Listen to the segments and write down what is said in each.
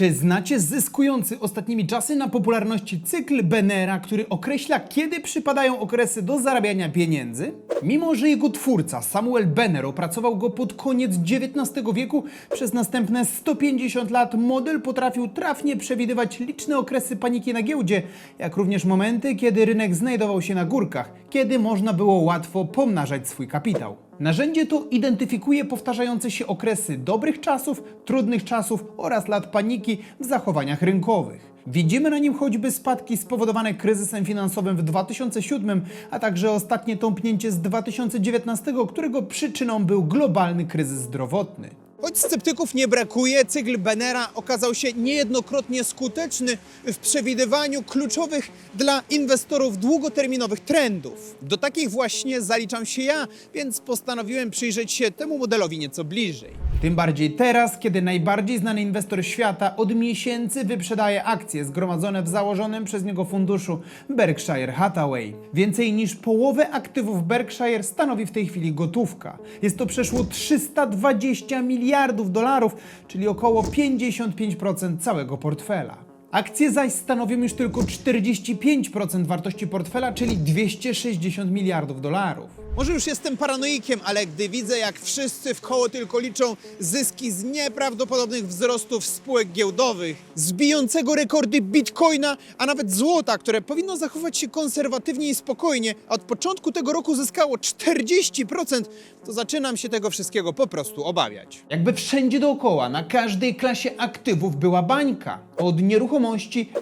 Czy znacie zyskujący ostatnimi czasy na popularności cykl Benera, który określa, kiedy przypadają okresy do zarabiania pieniędzy? Mimo, że jego twórca Samuel Benner opracował go pod koniec XIX wieku, przez następne 150 lat model potrafił trafnie przewidywać liczne okresy paniki na giełdzie, jak również momenty, kiedy rynek znajdował się na górkach, kiedy można było łatwo pomnażać swój kapitał. Narzędzie to identyfikuje powtarzające się okresy dobrych czasów, trudnych czasów oraz lat paniki w zachowaniach rynkowych. Widzimy na nim choćby spadki spowodowane kryzysem finansowym w 2007, a także ostatnie tąpnięcie z 2019, którego przyczyną był globalny kryzys zdrowotny. Choć sceptyków nie brakuje, cykl Benera okazał się niejednokrotnie skuteczny w przewidywaniu kluczowych dla inwestorów długoterminowych trendów. Do takich właśnie zaliczam się ja, więc postanowiłem przyjrzeć się temu modelowi nieco bliżej. Tym bardziej teraz, kiedy najbardziej znany inwestor świata od miesięcy wyprzedaje akcje zgromadzone w założonym przez niego funduszu Berkshire Hathaway. Więcej niż połowę aktywów Berkshire stanowi w tej chwili gotówka. Jest to przeszło 320 miliardów dolarów, czyli około 55% całego portfela. Akcje zaś stanowią już tylko 45% wartości portfela, czyli 260 miliardów dolarów. Może już jestem paranoikiem, ale gdy widzę, jak wszyscy w koło tylko liczą zyski z nieprawdopodobnych wzrostów spółek giełdowych, z bijącego rekordy bitcoina, a nawet złota, które powinno zachować się konserwatywnie i spokojnie, a od początku tego roku zyskało 40%, to zaczynam się tego wszystkiego po prostu obawiać. Jakby wszędzie dookoła, na każdej klasie aktywów była bańka. Od nieruchomości,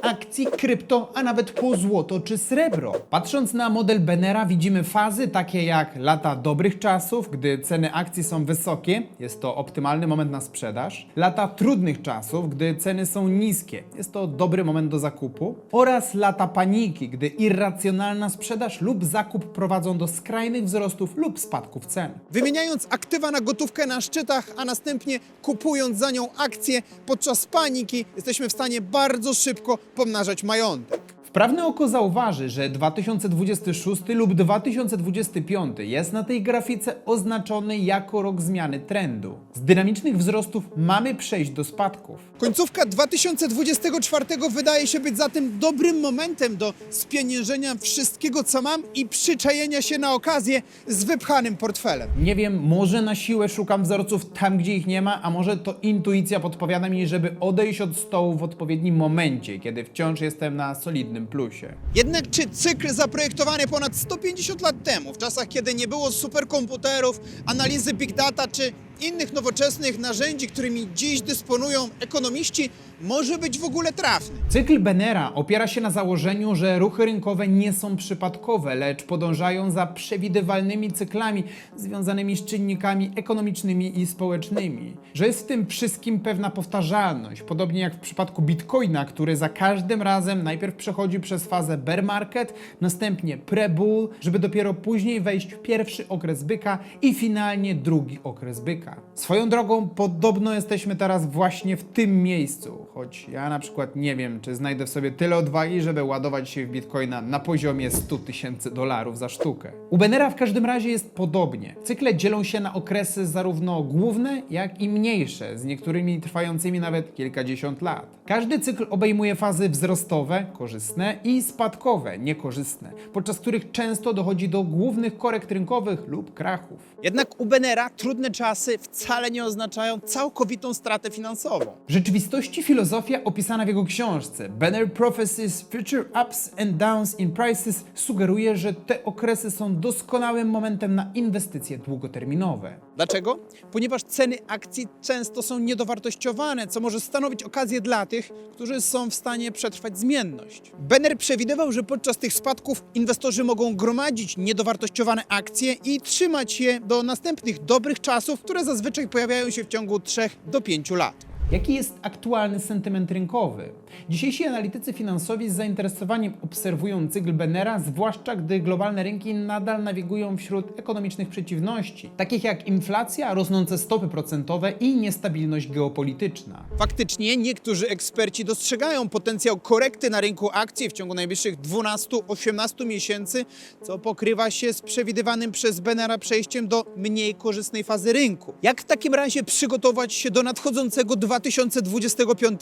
akcji, krypto, a nawet po złoto czy srebro. Patrząc na model Benera widzimy fazy takie jak lata dobrych czasów, gdy ceny akcji są wysokie, jest to optymalny moment na sprzedaż. Lata trudnych czasów, gdy ceny są niskie, jest to dobry moment do zakupu. Oraz lata paniki, gdy irracjonalna sprzedaż lub zakup prowadzą do skrajnych wzrostów lub spadków cen. Wymieniając aktywa na gotówkę na szczytach, a następnie kupując za nią akcje podczas paniki, jesteśmy w stanie bardzo szybko pomnażać majątek. Wprawne oko zauważy, że 2026 lub 2025 jest na tej grafice oznaczony jako rok zmiany trendu. Z dynamicznych wzrostów mamy przejść do spadków. Końcówka 2024 wydaje się być zatem dobrym momentem do spieniężenia wszystkiego, co mam i przyczajenia się na okazję z wypchanym portfelem. Nie wiem, może na siłę szukam wzorców tam, gdzie ich nie ma, a może to intuicja podpowiada mi, żeby odejść od stołu w odpowiednim momencie, kiedy wciąż jestem na solidnym plusie. Jednak czy cykl zaprojektowany ponad 150 lat temu, w czasach kiedy nie było superkomputerów, analizy big data czy innych nowoczesnych narzędzi, którymi dziś dysponują ekonomiści, może być w ogóle trafny? Cykl Benera opiera się na założeniu, że ruchy rynkowe nie są przypadkowe, lecz podążają za przewidywalnymi cyklami związanymi z czynnikami ekonomicznymi i społecznymi. Że jest w tym wszystkim pewna powtarzalność, podobnie jak w przypadku Bitcoina, który za każdym razem najpierw przechodzi przez fazę bear market, następnie pre-bull, żeby dopiero później wejść w pierwszy okres byka i finalnie drugi okres byka. Swoją drogą, podobno jesteśmy teraz właśnie w tym miejscu, choć ja na przykład nie wiem, czy znajdę w sobie tyle odwagi, żeby ładować się w bitcoina na poziomie 100 tysięcy dolarów za sztukę. U Benera w każdym razie jest podobnie. Cykle dzielą się na okresy zarówno główne, jak i mniejsze, z niektórymi trwającymi nawet kilkadziesiąt lat. Każdy cykl obejmuje fazy wzrostowe, korzystne i spadkowe, niekorzystne, podczas których często dochodzi do głównych korekt rynkowych lub krachów. Jednak u Benera trudne czasy wcale nie oznaczają całkowitą stratę finansową. W rzeczywistości filozofia opisana w jego książce Banner Prophecies Future Ups and Downs in Prices sugeruje, że te okresy są doskonałym momentem na inwestycje długoterminowe. Dlaczego? Ponieważ ceny akcji często są niedowartościowane, co może stanowić okazję dla tych, którzy są w stanie przetrwać zmienność. Benner przewidywał, że podczas tych spadków inwestorzy mogą gromadzić niedowartościowane akcje i trzymać je do następnych dobrych czasów, które zazwyczaj pojawiają się w ciągu 3 do 5 lat. Jaki jest aktualny sentyment rynkowy? Dzisiejsi analitycy finansowi z zainteresowaniem obserwują cykl Bennera, zwłaszcza gdy globalne rynki nadal nawigują wśród ekonomicznych przeciwności, takich jak inflacja, rosnące stopy procentowe i niestabilność geopolityczna. Faktycznie niektórzy eksperci dostrzegają potencjał korekty na rynku akcji w ciągu najbliższych 12-18 miesięcy, co pokrywa się z przewidywanym przez Bennera przejściem do mniej korzystnej fazy rynku. Jak w takim razie przygotować się do nadchodzącego 2024 2025?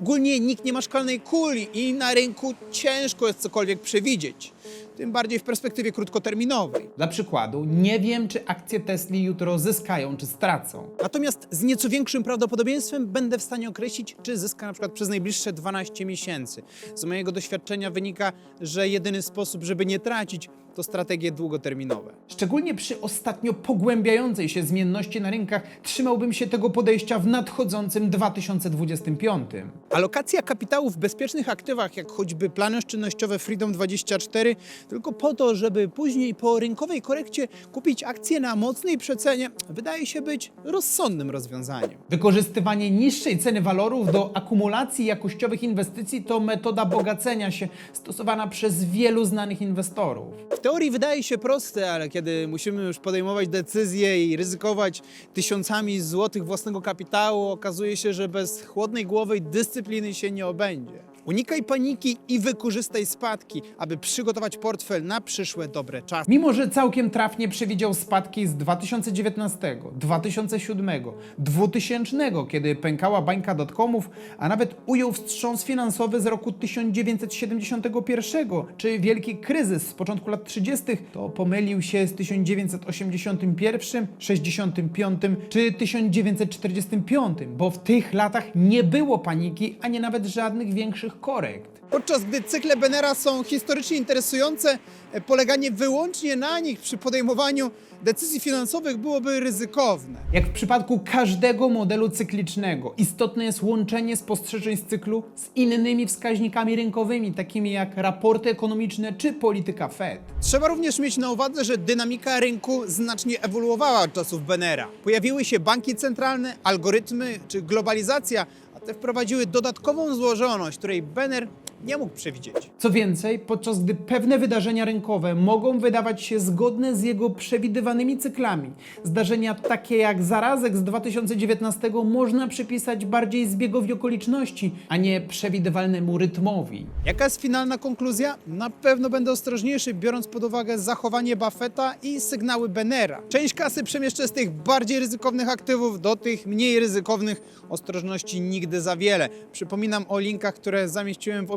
Ogólnie nikt nie ma szklanej kuli i na rynku ciężko jest cokolwiek przewidzieć. Tym bardziej w perspektywie krótkoterminowej. Dla przykładu, nie wiem, czy akcje Tesli jutro zyskają, czy stracą. Natomiast z nieco większym prawdopodobieństwem będę w stanie określić, czy zyska na przykład przez najbliższe 12 miesięcy. Z mojego doświadczenia wynika, że jedyny sposób, żeby nie tracić, to strategie długoterminowe. Szczególnie przy ostatnio pogłębiającej się zmienności na rynkach trzymałbym się tego podejścia w nadchodzącym 2025. Alokacja kapitału w bezpiecznych aktywach, jak choćby plany oszczędnościowe Freedom24, tylko po to, żeby później po rynkowej korekcie kupić akcje na mocnej przecenie, wydaje się być rozsądnym rozwiązaniem. Wykorzystywanie niższej ceny walorów do akumulacji jakościowych inwestycji to metoda bogacenia się stosowana przez wielu znanych inwestorów. Teorii wydaje się proste, ale kiedy musimy już podejmować decyzje i ryzykować tysiącami złotych własnego kapitału, okazuje się, że bez chłodnej głowy i dyscypliny się nie obędzie. Unikaj paniki i wykorzystaj spadki, aby przygotować portfel na przyszłe dobre czasy. Mimo, że całkiem trafnie przewidział spadki z 2019, 2007, 2000, kiedy pękała bańka dotcomów, a nawet ujął wstrząs finansowy z roku 1971, czy wielki kryzys z początku lat 30., to pomylił się z 1981, 65 czy 1945, bo w tych latach nie było paniki, ani nawet żadnych większych korekt. Podczas gdy cykle Benera są historycznie interesujące, e, poleganie wyłącznie na nich przy podejmowaniu decyzji finansowych byłoby ryzykowne. Jak w przypadku każdego modelu cyklicznego, istotne jest łączenie spostrzeżeń z cyklu z innymi wskaźnikami rynkowymi, takimi jak raporty ekonomiczne czy polityka Fed. Trzeba również mieć na uwadze, że dynamika rynku znacznie ewoluowała od czasów Benera. Pojawiły się banki centralne, algorytmy czy globalizacja, wprowadziły dodatkową złożoność, której Benner nie mógł przewidzieć. Co więcej, podczas gdy pewne wydarzenia rynkowe mogą wydawać się zgodne z jego przewidywanymi cyklami, zdarzenia takie jak zarazek z 2019 można przypisać bardziej zbiegowi okoliczności, a nie przewidywalnemu rytmowi. Jaka jest finalna konkluzja? Na pewno będę ostrożniejszy, biorąc pod uwagę zachowanie Buffetta i sygnały Bennera. Część kasy przemieszczę z tych bardziej ryzykownych aktywów do tych mniej ryzykownych. Ostrożności nigdy za wiele. Przypominam o linkach, które zamieściłem w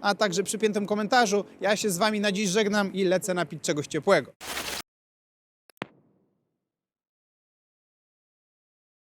a także przypiętym komentarzu. Ja się z Wami na dziś żegnam i lecę napić czegoś ciepłego.